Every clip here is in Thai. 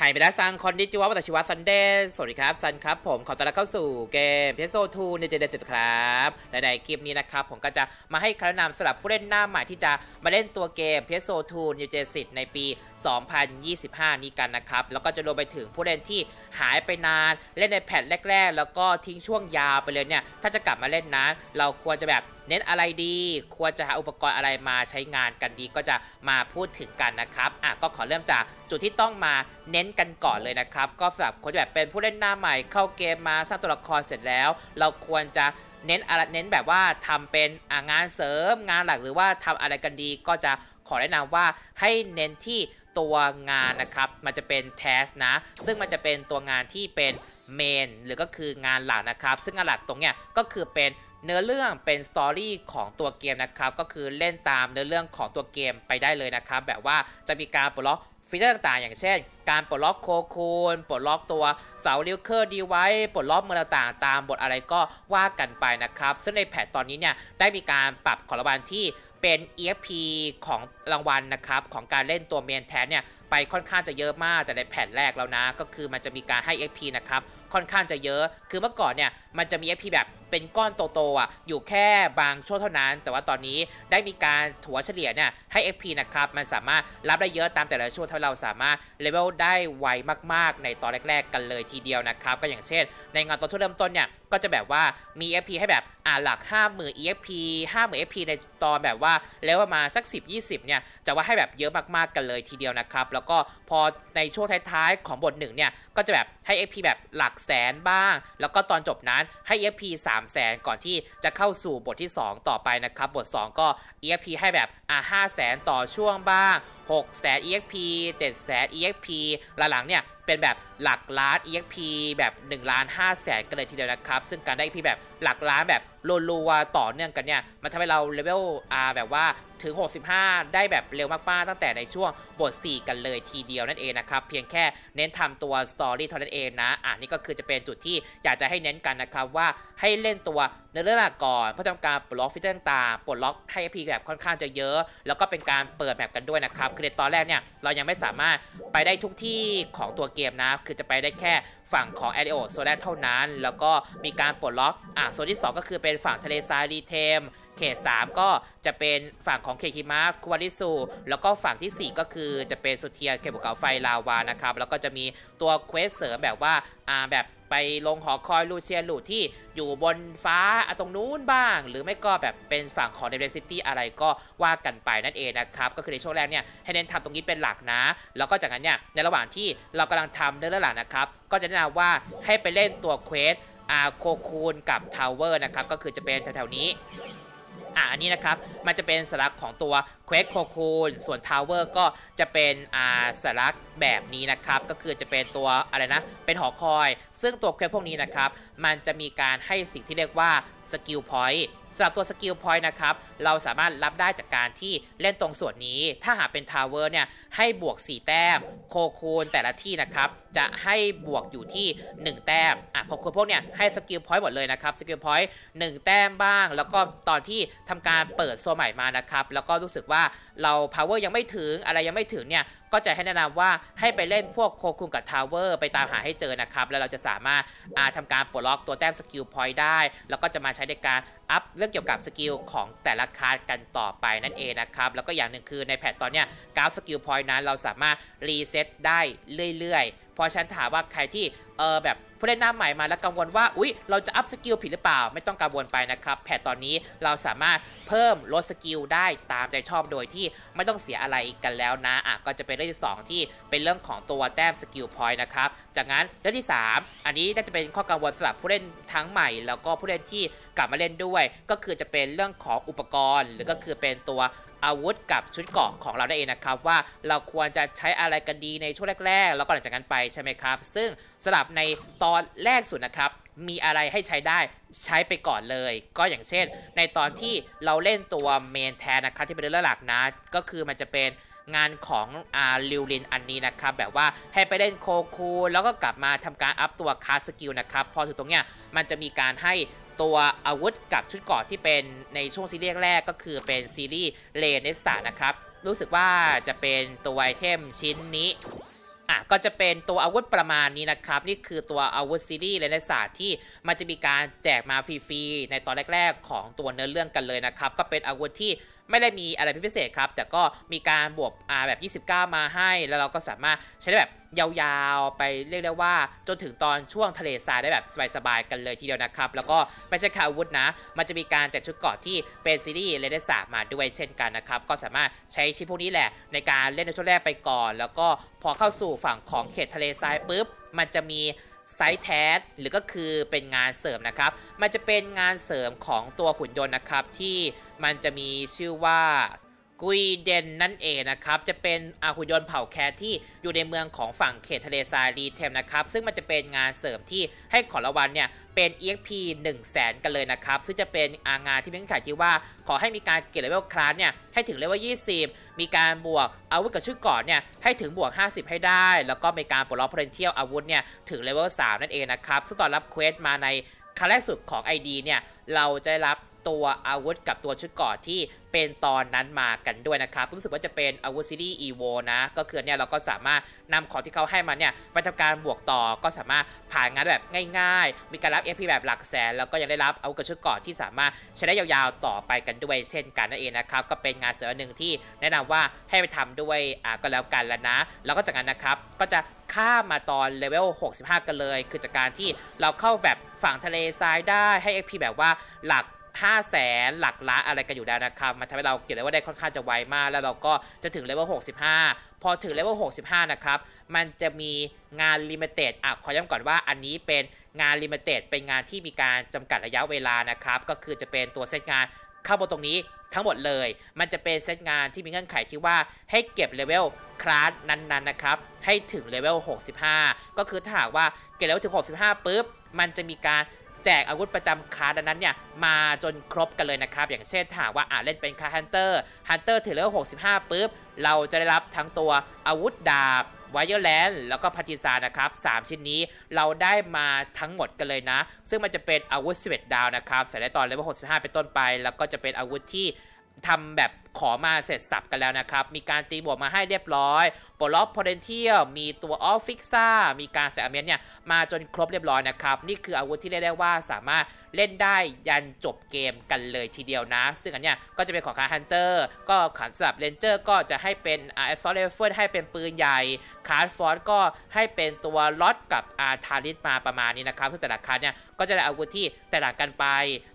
หายไฮเบดัสซังคอนดิจิวะวัตชิวะซันเดย์สวัสดีครับ ซันครับ ผมขอต้อนรับเข้าสู่เกมเพโซทูในเจเดสิครับ และในคลิปนี้นะครับ ผมก็จะมาให้คำแนะนำสำหรับผู้เล่นหน้าใหม่ที่จะมาเล่นตัวเกมเพโซทูนิวเจสิในปี 2025 นี้กันนะครับ แล้วก็จะรวมไปถึงผู้เล่นที่หายไปนานเล่นในแพทแรก ๆ แล้วก็ทิ้งช่วงยาวไปเลยเนี่ย ถ้าจะกลับมาเล่นนะเราควรจะแบบเน้นอะไรดี ควรจะหาอุปกรณ์อะไรมาใช้งานกันดีก็จะมาพูดถึงกันนะครับอะก็ขอเริ่มจาก จุดที่ต้องมาเน้นกันก่อนเลยนะครับ ก็สำหรับคนที่แบบเป็นผู้เล่นหน้าใหม่เข้าเกมมาสร้างตัวละครเสร็จแล้ว เราควรจะเน้นอะไรเน้นแบบว่าทำเป็นงานเสริมงานหลักหรือว่าทำอะไรกันดีก็จะขอแนะนำว่าให้เน้นที่ตัวงานนะครับ มันจะเป็นแทสนะ ซึ่งมันจะเป็นตัวงานที่เป็นเมนหรือก็คืองานหลักนะครับ ซึ่งงานหลักตรงเนี้ยก็คือเป็นเนื้อเรื่องเป็นสตอรี่ของตัวเกมนะครับ ก็คือเล่นตามเนื้อเรื่องของตัวเกมไปได้เลยนะครับ แบบว่าจะมีการปลดล็อก ฟีเจอร์ต่างๆ อย่างเช่น การปลดล็อกโคคูนปลดล็อกตัวเสาลิวเคอร์ดีไว้ปลดล็อกเมืองต่างๆ ตามบทอะไรก็ว่ากันไปนะครับ ซึ่งในแพทตอนนี้เนี่ยได้มีการปรับขอรางวัลที่เป็น EXP ของรางวัลนะครับ ของการเล่นตัวเมนแทนเนี่ยไปค่อนข้างจะเยอะมากจากในแผ่นแรกแล้วนะ ก็คือมันจะมีการให้ XP นะครับค่อนข้างจะเยอะ คือเมื่อก่อนเนี่ยมันจะมี XP แบบ เป็นก้อนโตๆอะอยู่แค่บางช่วงเท่านั้น แต่ว่าตอนนี้ได้มีการถัวเฉลี่ยเนี่ยให้ XP นะครับมันสามารถรับได้เยอะตามแต่ละช่วงที่เราสามารถเลเวลได้ไวมากๆ ในตอนแรก ๆ กันเลยทีเดียวนะครับ ก็อย่างเช่น ในงานตอนช่วงเริ่มต้นเนี่ยก็จะแบบว่ามี XP ให้แบบอ่าหลัก 50,000 EXP 50,000 XP ในตอนแบบว่าแล้วประมาณสัก 10-20 เนี่ย จะว่าให้แบบเยอะมากๆกันเลยทีเดียวนะครับ แล้วก็ พอในช่วงท้ายๆ ของบทหนึ่งเนี่ยก็จะแบบให้ FP แบบหลักแสนบ้าง แล้วก็ตอนจบนั้นให้ FP 3แสนก่อนที่จะเข้าสู่บทที่ 2 ต่อไปนะครับ บท 2 ก็ FP ให้แบบอ่า5แสนต่อช่วงบ้าง 6แสน EXP 7แสน EXP หลังๆเนี่ยเป็นแบบหลักล้าน EXP แบบ1ล้าน5แสนกันเลยทีเดียวนะครับ ซึ่งการได้ EXP แบบหลักล้านแบบรัวๆต่อเนื่องกันเนี่ย มันทำให้เราเลเวลอาแบบว่าถึง 65 ได้แบบเร็วมากๆ ตั้งแต่ในช่วงบท 4 กันเลยทีเดียวนั่นเองนะครับ เพียงแค่เน้นทำตัวสตอรี่เท่านั้นเองนะ อ่านี่ก็คือจะเป็นจุดที่อยากจะให้เน้นกันนะครับว่าให้เล่นตัวเนื้อเรื่องหลักก่อนเพื่อทำการปลดล็อกฟีเจอร์ต่างๆปลดล็อกให้ EP แบบค่อนข้างจะเยอะ แล้วก็เป็นการเปิดแมปกันด้วยนะครับคือในตอนแรกเนี่ยเรายังไม่สามารถไปได้ทุกที่ของตัวเกมนะ คือจะไปได้แค่ฝั่งของ a อ i o โอโซนเท่านั้น แล้วก็มีการปลดล็อกอะโซนที่ 2 ก็คือเป็นฝั่งทะเลทรายรีเทมเขต 3 ก็จะเป็นฝั่งของเขตฮิมะคุวาริสุแล้วก็ฝั่งทีสี่ 4 ก็คือจะเป็นสุเทียเขตภูเขาไฟลาวานะครับแล้วก็จะมีตัวเควสเสริมแบบว่าอ่าแบบ ไปลงหอคอยลูเชียนลูที่อยู่บนฟ้าอะตรงนู้นบ้าง หรือไม่ก็แบบเป็นฝั่งของเดเรซิตี้อะไรก็ว่ากันไปนั่นเองนะครับก็คือในช่วงแรกเนี่ยให้เน้นทำตรงนี้เป็นหลักนะ แล้วก็จากนั้นเนี่ยในระหว่างที่เรากำลังทำเรื่องหลักนะครับก็จะแนะนำว่าให้ไปเล่นตัวเควสอาโคคูนกับทาวเวอร์นะครับก็คือจะเป็นแถวๆนี้ อ่าอันนี้นะครับ มันจะเป็นสลักของตัวเควสโคคูนส่วนทาวเวอร์ก็จะเป็นอ่าสลักแบบนี้นะครับ ก็คือจะเป็นตัวอะไรนะ เป็นหอคอย ซึ่งตัวเควสพวกนี้นะครับ มันจะมีการให้สิ่งที่เรียกว่า สกิลพอยต์สำหรับตัวสกิลพอยต์นะครับ เราสามารถรับได้จากการที่เล่นตรงส่วนนี้ ถ้าหากเป็นทาวเวอร์เนี่ย ให้บวก 4 แต้ม โคคูนแต่ละที่นะครับ จะให้บวกอยู่ที่ 1 แต้ม อะโคคูนพวกเนี่ย ให้สกิลพอยต์หมดเลยนะครับ สกิลพอยต์1แต้มบ้าง แล้วก็ตอนที่ทำการเปิดโซนใหม่มานะครับ แล้วก็รู้สึกว่าเรา power ยังไม่ถึงอะไรยังไม่ถึงเนี่ยก็จะให้แนะนำว่าให้ไปเล่นพวกโคคุงกับทาวเวอร์ไปตามหาให้เจอนะครับ แล้วเราจะสามารถอาทำการปลดล็อกตัวแต้มสกิลพอยต์ได้ แล้วก็จะมาใช้ในการ อัพเรื่องเกี่ยวกับสกิลของแต่ละคาร์ดกันต่อไปนั่นเองนะครับ แล้วก็อย่างหนึ่งคือในแพทตอนเนี้ยกราฟสกิลพอยต์นั้นเราสามารถรีเซ็ตได้เรื่อยๆ เพราะฉันถามว่าใครที่เออแบบผู้เล่นหน้าใหม่มาแล้วกังวลว่า อุ๊ย เราจะอัพสกิลผิดหรือเปล่า ไม่ต้องกังวลไปนะครับ แพทตอนนี้เราสามารถเพิ่มลดสกิลได้ตามใจชอบโดยที่ไม่ต้องเสียอะไรกันแล้วนะ อะ ก็จะเป็นเรื่องที่ 2 ที่เป็นเรื่องของตัวแต้มสกิลพอยต์นะครับ จากนั้นเรื่องที่ 3 อันนี้น่าจะเป็นข้อกังวลสำหรับผู้เล่นทั้งใหม่ แล้วก็ผู้เล่นที่ กลับมาเล่นด้วย ก็คือจะเป็นเรื่องของอุปกรณ์ หรือก็คือเป็นตัวอาวุธกับชุดเกราะของเราได้เองนะครับ ว่าเราควรจะใช้อะไรกันดีในช่วงแรก ๆ แล้วก็หลังจากนั้นไปใช่ไหมครับ ซึ่งสำหรับในตอนแรกสุดนะครับ มีอะไรให้ใช้ได้ใช้ไปก่อนเลย ก็อย่างเช่น ในตอนที่เราเล่นตัวเมนแทนนะครับที่เป็นเรื่องหลักนะก็คือมันจะเป็นงานของอาลิวลินอันนี้นะครับ แบบว่าให้ไปเล่นโคคูแล้วก็กลับมาทำการอัพตัวคาสกิลนะครับ พอถึงตรงเนี้ยมันจะมีการให้ ตัวอาวุธกับชุดเกราะที่เป็นในช่วงซีรีส์แรกก็คือเป็นซีรีส์เลนเนสานะครับ รู้สึกว่าจะเป็นตัวไอเทมชิ้นนี้อะก็จะเป็นตัวอาวุธประมาณนี้นะครับ นี่คือตัวอาวุธซีรีส์เลนศาสตร์ที่มันจะมีการแจกมาฟรีๆในตอนแรก ๆ ของตัวเนื้อเรื่องกันเลยนะครับ ก็เป็นอาวุธที่ ไม่ได้มีอะไรพิเศษครับ แต่ก็มีการบวกอาแบบ 29 มาให้ แล้วเราก็สามารถใช้ได้แบบยาวๆ ไปเรียกได้ว่าจนถึงตอนช่วงทะเลทรายได้แบบสบายๆ กันเลยทีเดียวนะครับ แล้วก็ไม่ใช่แค่อาวุธนะ มันจะมีการแจกชุดเกราะที่เป็นซีรีส์เลนศาสตร์มาด้วยเช่นกันนะครับ ก็สามารถใช้ชิ้นพวกนี้แหละ ในการเล่นในช่วงแรกไปก่อน แล้วก็พอเข้าสู่ฝั่งของเขตทะเลทรายปุ๊บ มันจะมีไซต์แทสหรือก็คือเป็นงานเสริมนะครับ มันจะเป็นงานเสริมของตัวหุ่นยนต์นะครับที่ มันจะมีชื่อว่ากุยเดนนั่นเองนะครับ จะเป็นอาหุยนเผ่าแคทที่อยู่ในเมืองของฝั่งเขตทะเลทรายรีเทมนะครับ ซึ่งมันจะเป็นงานเสริมที่ให้ของรางวัลเนี่ยเป็น EXP 1 0 0 0 0แสนกันเลยนะครับ ซึ่งจะเป็นอางานที่เป็นขายที่ว่า ขอให้มีการเก็บเลเวลคลาสเนี่ยให้ถึงเลเวล 20 มีการบวกอาวุธกับชุดก่อนเนี่ยให้ถึงบวก 50 ให้ได้ แล้วก็มีการปลดล็อกเพ o เ e n เทียลอาวุธเนี่ยถึงเลเวล 3 นั่นเองนะครับ ซึ่งตอนรับเควสมาในครั้งแรกสุดของ ID เนี่ยเราจะรับ ตัวอาวุธกับตัวชุดเกราะที่เป็นตอนนั้นมากันด้วยนะครับ รู้สึกว่าจะเป็นอาวุธซีรีส์ EVO นะ ก็คือเนี่ยเราก็สามารถนำของที่เขาให้มาเนี่ยไปทำการบวกต่อก็สามารถผ่านงานแบบง่ายๆ มีการรับ FP แบบหลักแสน แล้วก็ยังได้รับอาวุธกับชุดเกราะที่สามารถใช้ได้ยาวๆต่อไปกันด้วยเช่นกันนั่นเองนะครับ ก็เป็นงานเสริมหนึ่งที่แนะนำว่าให้ไปทำด้วยอ่าก็แล้วกันแล้วนะ แล้วก็จากนั้นนะครับก็จะข้ามมาตอนเลเวล 65 กันเลย คือจากการที่เราเข้าแบบฝั่งทะเลทรายได้ให้ FP แบบว่าหลัก 5แสนหลักล้านอะไรกันอยู่แล้วนะครับ มันทำให้เราเก็บเลเวลได้ค่อนข้างจะไวมาก แล้วเราก็จะถึงเลเวล65 พอถึงเลเวล65 นะครับ มันจะมีงานลิมิเต็ดอะขอย้ำก่อนว่าอันนี้เป็นงานลิมิเต็ดเป็นงานที่มีการจำกัดระยะเวลานะครับ ก็คือจะเป็นตัวเซตงานเข้าบนตรงนี้ทั้งหมดเลย มันจะเป็นเซตงานที่มีเงื่อนไขที่ว่าให้เก็บเลเวลคลาสนั้นๆนะครับ ให้ถึงเลเวล65 ก็คือถ้าหากว่าเก็บเลเวลถึง 65 ปุ๊บ มันจะมีการ แจกอาวุธประจำคลาสนั้นเนี่ยมาจนครบกันเลยนะครับ อย่างเช่นถ้าว่าอ่าเล่นเป็นคลาสฮันเตอร์ฮันเตอร์ถึงเลเวล65ปุ๊บ เราจะได้รับทั้งตัวอาวุธดาบไวเออร์แลนด์แล้วก็พาติซานะครับ3ชิ้นนี้เราได้มาทั้งหมดกันเลยนะ ซึ่งมันจะเป็นอาวุธ11ดาวนะครับใส่ได้ตอนเลเวล65 เป็นต้นไป แล้วก็จะเป็นอาวุธที่ ทำแบบขอมาเสร็จสับกันแล้วนะครับ มีการตีบวกมาให้เรียบร้อยปลดล็อกพอเดนเทียลมีตัวออฟฟิกซ่ามีการใส่อเมนเนี่ยมาจนครบเรียบร้อยนะครับ นี่คืออาวุธที่เรียกได้ว่าสามารถเล่นได้ยันจบเกมกันเลยทีเดียวนะ ซึ่งอันเนี้ยก็จะเป็นของคาร์ฮันเตอร์ก็ขันสำหรับเรนเจอร์ก็จะให้เป็นอาร์ซอลเลเฟิลให้เป็นปืนใหญ่คาร์ดฟอร์ดก็ให้เป็นตัวล็อตกับอาร์ทาริสมาประมาณนี้นะครับซึ่งแต่ละคันเนี่ยก็จะได้อาวุธที่แตกต่างกันไป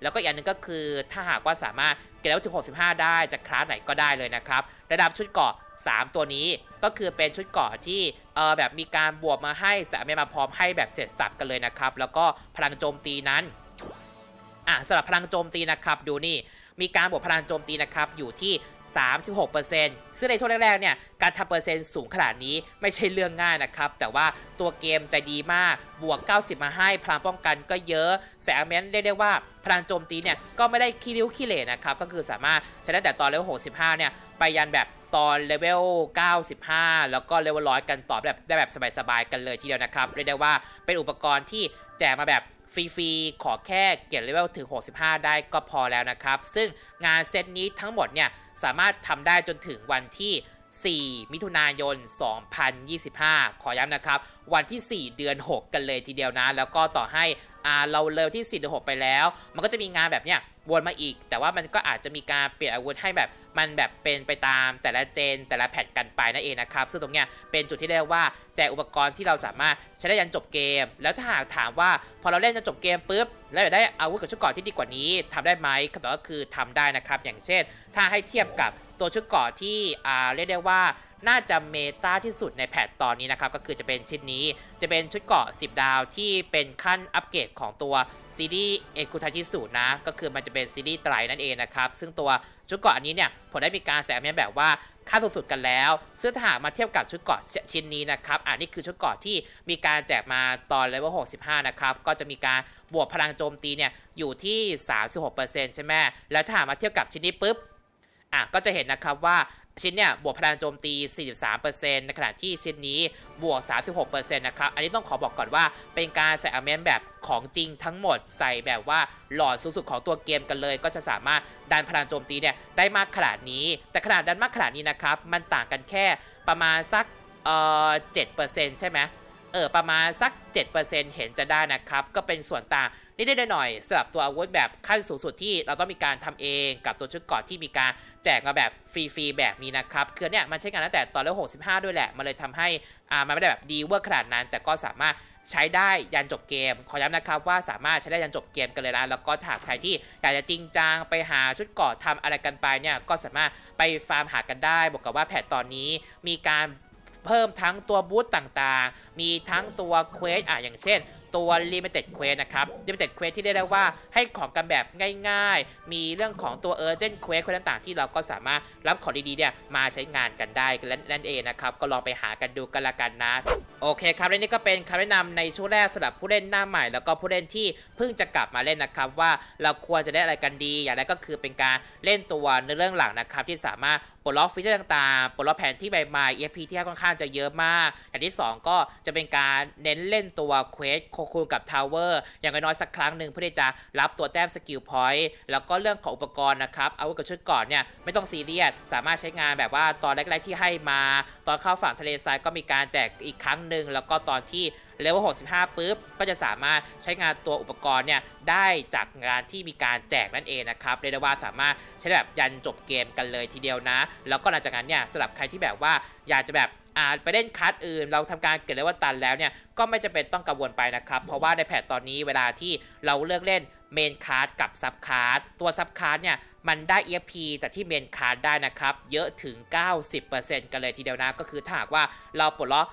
แล้วก็อีกอันหนึงก็คือถ้าหากว่าสามารถเก็บแล้วถึง 65 ได้จะคลาสไหนก็ได้เลยนะครับระดับชุดเกราะ 3 ตัวนี้ก็คือเป็นชุดเกราะที่เออแบบมีการบวกมาให้สามารถมาพร้อมให้แบบเสร็จสับกันเลยนะครับ แล้วก็พลังโจมตีนั้น อะสำหรับพลังโจมตีนะครับดูนี่มีการบวกพลังโจมตีนะครับอยู่ที่ 36%ซึ่งในช่วงแรกๆเนี่ยการทำเปอร์เซ็นต์สูงขนาดนี้ไม่ใช่เรื่องง่ายนะครับ แต่ว่าตัวเกมใจดีมากบวก 90 มาให้พลังป้องกันก็เยอะแสงเมนเรียกได้ว่าพลังโจมตีเนี่ยก็ไม่ได้ขี้ริ้วขี้เหร่นะครับ ก็คือสามารถใช้ได้แต่ตอนเลเวล 65 เนี่ยไปยันแบบตอนเลเวล 95 แล้วก็เลเวล 100 กันต่อแบบได้แบบสบายๆกันเลยทีเดียวนะครับเรียกได้ว่าเป็นอุปกรณ์ที่แจกมาแบบ ฟรีๆ ขอแค่เก็บเลเวลถึง 65 ได้ก็พอแล้วนะครับ ซึ่งงานเซตนี้ทั้งหมดเนี่ย สามารถทำได้จนถึงวันที่ 4 มิถุนายน 2025 ขอย้ำนะครับ วันที่ 4 เดือน 6 กันเลยทีเดียวนะ แล้วก็ต่อให้ อ่าเราเลยที่4เดือ6ไปแล้ว มันก็จะมีงานแบบเนี้ยวนมาอีก แต่ว่ามันก็อาจจะมีการเปลี่ยนอาวุธให้แบบมันแบบเป็นไปตามแต่ละเจนแต่ละแพทกันไปนั่นเองนะครับซึ่งตรงเนี้ยเป็นจุดที่เรียกว่าแจกอุปกรณ์ที่เราสามารถใช้ได้ยันจบเกม แล้วถ้าหากถามว่าพอเราเล่นจนจบเกมปุ๊บแล้วอยากได้อาวุธกับชุดเกราะที่ดีกว่านี้ทำได้ไหมคำตอบก็คือทำได้นะครับ อย่างเช่น ถ้าให้เทียบกับตัวชุดเกราะที่อ่าเรียกได้ว่า น่าจะเมตาที่สุดในแพทตอนนี้นะครับ ก็คือจะเป็นชิ้นนี้จะเป็นชุดเกราะ 10 ดาวที่เป็นขั้นอัปเกรดของตัวซีรีส์เอกุทาชิสุนะ ก็คือมันจะเป็นซีรีส์ไตรนั่นเองนะครับ ซึ่งตัวชุดเกราะอันนี้เนี่ยผมได้มีการแสดงแบบว่าค่าสุดๆกันแล้วซึ่งถ้าหากมาเทียบกับชุดเกราะชิ้นนี้นะครับ อันนี้คือชุดเกราะที่มีการแจกมาตอนเลเวล65 นะครับ ก็จะมีการบวกพลังโจมตีเนี่ยอยู่ที่ 36%ใช่ไหมแล้วถ้าหากมาเทียบกับชิ้นนี้ปุ๊บอะก็จะเห็นนะครับว่า ชิ้นเนี่ยบวกพลังโจมตี 43%ในขณะที่ชิ้นนี้บวก 36%นะครับ อันนี้ต้องขอบอกก่อนว่าเป็นการใส่อเมนแบบของจริงทั้งหมดใส่แบบว่าหลอดสูงสุดของตัวเกมกันเลย ก็จะสามารถดันพลังโจมตีเนี่ยได้มากขนาดนี้ แต่ขนาดดันมากขนาดนี้นะครับ มันต่างกันแค่ประมาณสักเอ่อ7%ใช่ไหม เออประมาณสัก 7%เห็นจะได้นะครับ ก็เป็นส่วนต่างนิดๆหน่อยๆสำหรับตัวอาวุธแบบขั้นสูงสุดที่เราต้องมีการทำเองกับตัวชุดเกราะที่มีการแจกมาแบบฟรีๆแบบนี้นะครับคือเนี่ยมันใช้งานตั้งแต่ตอนเลเวล65 ด้วยแหละ มันเลยทำให้อ่ามันไม่ได้แบบดีเวอร์ขนาดนั้น แต่ก็สามารถใช้ได้ยันจบเกม ขอย้ำนะครับว่าสามารถใช้ได้ยันจบเกมกันเลยนะแล้วก็ถาหากใครที่อยากจะจริงจังไปหาชุดเกราะทำอะไรกันไปเนี่ยก็สามารถไปฟาร์มหากันได้บอกกับว่าแพทตอนนี้มีการ เพิ่มทั้งตัวบูธต่างๆ มีทั้งตัวเควสอะอย่างเช่น ตัว Limited Quest นะครับ Limited Quest ที่เรียกได้ว่าให้ของกันแบบง่ายๆ มีเรื่องของตัว Urgent Quest คนต่างๆ ที่เราก็สามารถรับของดีๆเนี่ยมาใช้งานกันได้กันนั่นเองนะครับ ก็ลองไปหากันดูกันละกันนะ โอเคครับและนี่ก็เป็นคำแนะนำในช่วงแรกสำหรับผู้เล่นหน้าใหม่ แล้วก็ผู้เล่นที่เพิ่งจะกลับมาเล่นนะครับว่าเราควรจะได้อะไรกันดี อย่างแรกก็คือเป็นการเล่นตัวในเรื่องหลังนะครับที่สามารถปลดล็อกฟีเจอร์ต่างๆ ปลดล็อกแผนที่ใหม่ๆ EFP ที่ค่อนข้างจะเยอะมาก อย่างที่ 2 ก็จะเป็นการเน้นเล่นตัวเควสโคคูณกับทาวเวอร์อย่างน้อยสักครั้งหนึ่งเพื่อที่จะรับตัวแต้มสกิลพอยต์แล้วก็เรื่องของอุปกรณ์นะครับอาวุธกับชุดก่อนเนี่ยไม่ต้องซีเรียสสามารถใช้งานแบบว่าตอนแรกๆที่ให้มา ตอนเข้าฝั่งทะเลทรายก็มีการแจกอีกครั้งหนึ่งแล้วก็ตอนที่ เลเวล65ปุ๊บก็จะสามารถใช้งานตัวอุปกรณ์เนี่ยได้จากงานที่มีการแจกนั่นเองนะครับเรียกได้ว่าสามารถใช้แบบยันจบเกมกันเลยทีเดียวนะ แล้วก็หลังจากนั้นเนี่ยสำหรับใครที่แบบว่าอยากจะแบบอ่าไปเล่นคัสอื่น เราทำการเกิดเลเวลตันแล้วเนี่ยก็ไม่จำเป็นต้องกังวลไปนะครับ เพราะว่าในแพทตอนนี้เวลาที่เราเลือกเล่นเมนคาร์ดกับซับคาร์ดตัวซับคาร์ดเนี่ยมันได้ EFP จากที่เมนคาร์ดได้นะครับ เยอะถึง 90%กันเลยทีเดียวนะ ก็คือถ้าหากว่าเราปลดล็อก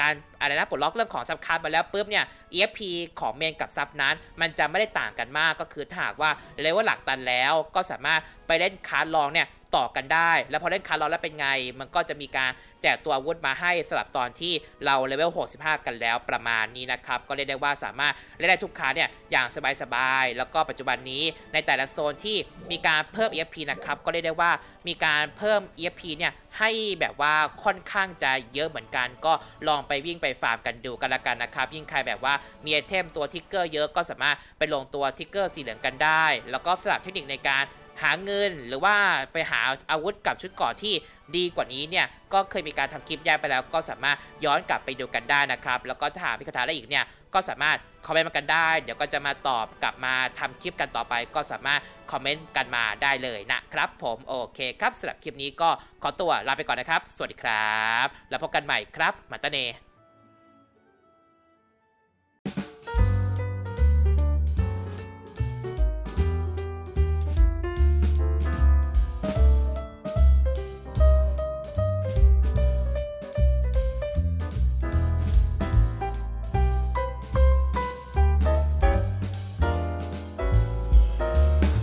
การอะไรนะปลดล็อกเรื่องของซับคาร์ดมาแล้วปุ๊บเนี่ย EFP ของเมนกับซับนั้น มันจะไม่ได้ต่างกันมากก็คือถ้าหากว่าเลเวลหลักตันแล้วก็สามารถไปเล่นคาร์ดลองเนี่ย ต่อกันได้ แล้วพอเล่นคาร์ลอแล้วเป็นไง มันก็จะมีการแจกตัวอาวุธมาให้สำหรับตอนที่เราเลเวล 65 กันแล้วประมาณนี้นะครับ ก็เรียกได้ว่าสามารถเล่นได้ทุกคาร์เนี่ยอย่างสบายๆ แล้วก็ปัจจุบันนี้ในแต่ละโซนที่มีการเพิ่ม EFP นะครับ ก็เรียกได้ว่ามีการเพิ่ม EFP เนี่ยให้แบบว่าค่อนข้างจะเยอะเหมือนกัน ก็ลองไปวิ่งไปฟาร์มกันดูกันละกันนะครับ ยิ่งใครแบบว่ามีไอเทมตัวทิกเกอร์เยอะก็สามารถไปลงตัวทิกเกอร์สีเหลืองกันได้ แล้วก็สลับเทคนิคในการ หาเงินหรือว่าไปหาอาวุธกับชุดกราะที่ดีกว่านี้เนี่ยก็เคยมีการทำคลิปแยกไปแล้วก็สามารถย้อนกลับไปดูกันได้นะครับ แล้วก็ถ้าหากมีคำถาอะไรอีกเนี่ยก็สามารถคอมเมนต์มากันได้ เดี๋ยวก็จะมาตอบกลับมาทำคลิปกันต่อไป ก็สามารถคอมเมนต์กันมาได้เลยนะครับ ผมโอเคครับสำหรับคลิปนี้ก็ขอตัวลาไปก่อนนะครับ สวัสดีครับ แล้วพบกันใหม่ครับมาตาเน